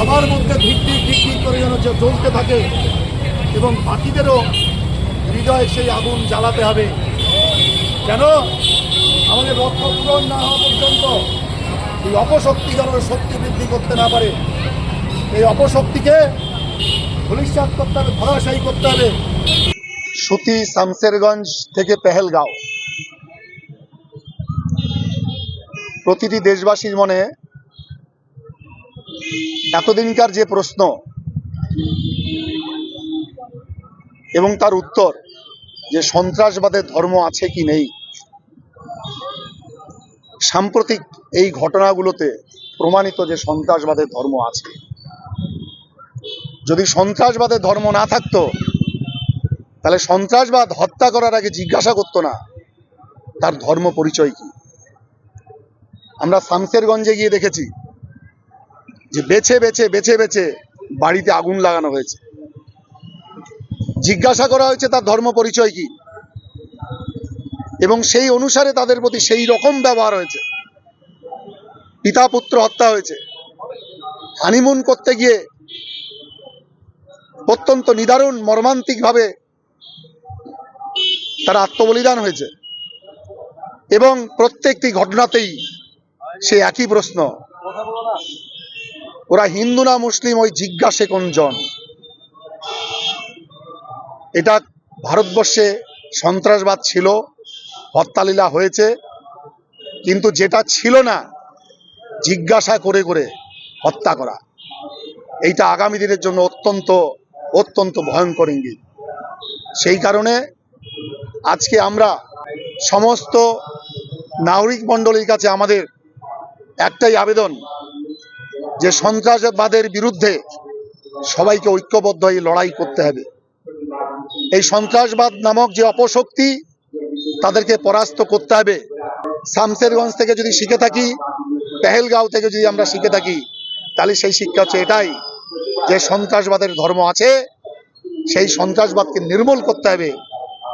সবার মধ্যে ধিক ধিক করে যেন জ্বলতে থাকে এবং বাকিদেরও হৃদয়ে সেই আগুন জ্বালাতে হবে। কেন আমাদের লক্ষ্য না হওয়া পর্যন্ত এই অপশক্তি যেন শক্তি বৃদ্ধি করতে না পারে। এই অপশক্তিকে ধূলিসাৎ করতে হবে, ধরাশায়ী করতে হবে। সুতি শামসেরগঞ্জ থেকে পেহেলগাঁও। প্রতিটি দেশবাসীর মনে এতদিনকার যে প্রশ্ন এবং তার উত্তর যে সন্ত্রাসবাদের ধর্ম আছে কি নেই, সাম্প্রতিক এই ঘটনাগুলোতে প্রমাণিত যে সন্ত্রাসবাদের ধর্ম আছে। যদি সন্ত্রাসবাদের ধর্ম না থাকতো, তাহলে সন্ত্রাসবাদ হত্যা করার আগে জিজ্ঞাসা করতো না, তার ধর্ম পরিচয় কি? আমরা শামসেরগঞ্জে গিয়ে দেখেছি যে বেছে বেছে বেছে বেছে বাড়িতে আগুন লাগানো হয়েছে। জিজ্ঞাসা করা হয়েছে তার ধর্ম পরিচয় কি? এবং সেই অনুসারে তাদের প্রতি সেই রকম ব্যবহার হয়েছে। পিতা পুত্র হত্যা হয়েছে। হানিমুন করতে গিয়ে অত্যন্ত নিদারুণ, মর্মান্তিকভাবে তার আত্মবলিদান হয়েছে। এবং প্রত্যেকটি ঘটনাতেই সে একই প্রশ্ন ওরা হিন্দু না মুসলিম, ওই জিজ্ঞাসে কোনজন এটা ভারতবর্ষে সন্ত্রাসবাদ ছিল হত্যালীলা হয়েছে, কিন্তু যেটা ছিল না, জিজ্ঞাসা করে করে হত্যা করা। এইটা আগামী দিনের জন্য অত্যন্ত অত্যন্ত ভয়ঙ্কর ইঙ্গিত। সেই কারণে আজকে আমরা সমস্ত নাগরিক মণ্ডলীর কাছে আমাদের একটাই আবেদন যে সন্ত্রাসবাদের বিরুদ্ধে সবাইকে ঐক্যবদ্ধ হয়ে লড়াই করতে হবে। এই সন্ত্রাসবাদ নামক যে অপশক্তি, তাদেরকে পরাস্ত করতে হবে। শামসেরগঞ্জ থেকে যদি শিখে থাকি, পেহেলগাঁও থেকে যদি আমরা শিখে থাকি, তাহলে সেই শিক্ষা হচ্ছে এটাই যে সন্ত্রাসবাদের ধর্ম আছে, সেই সন্ত্রাসবাদকে নির্মূল করতে হবে।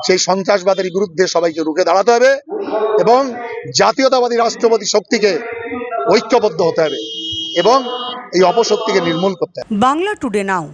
সেই সন্ত্রাসবাদের বিরুদ্ধে সবাইকে রুখে দাঁড়াতে হবে এবং জাতীয়তাবাদী রাষ্ট্রপতি শক্তিকে ঐক্যবদ্ধ হতে হবে। এবং এই অপশক্তিকে নির্মূল করতে বাংলা টুডে নাও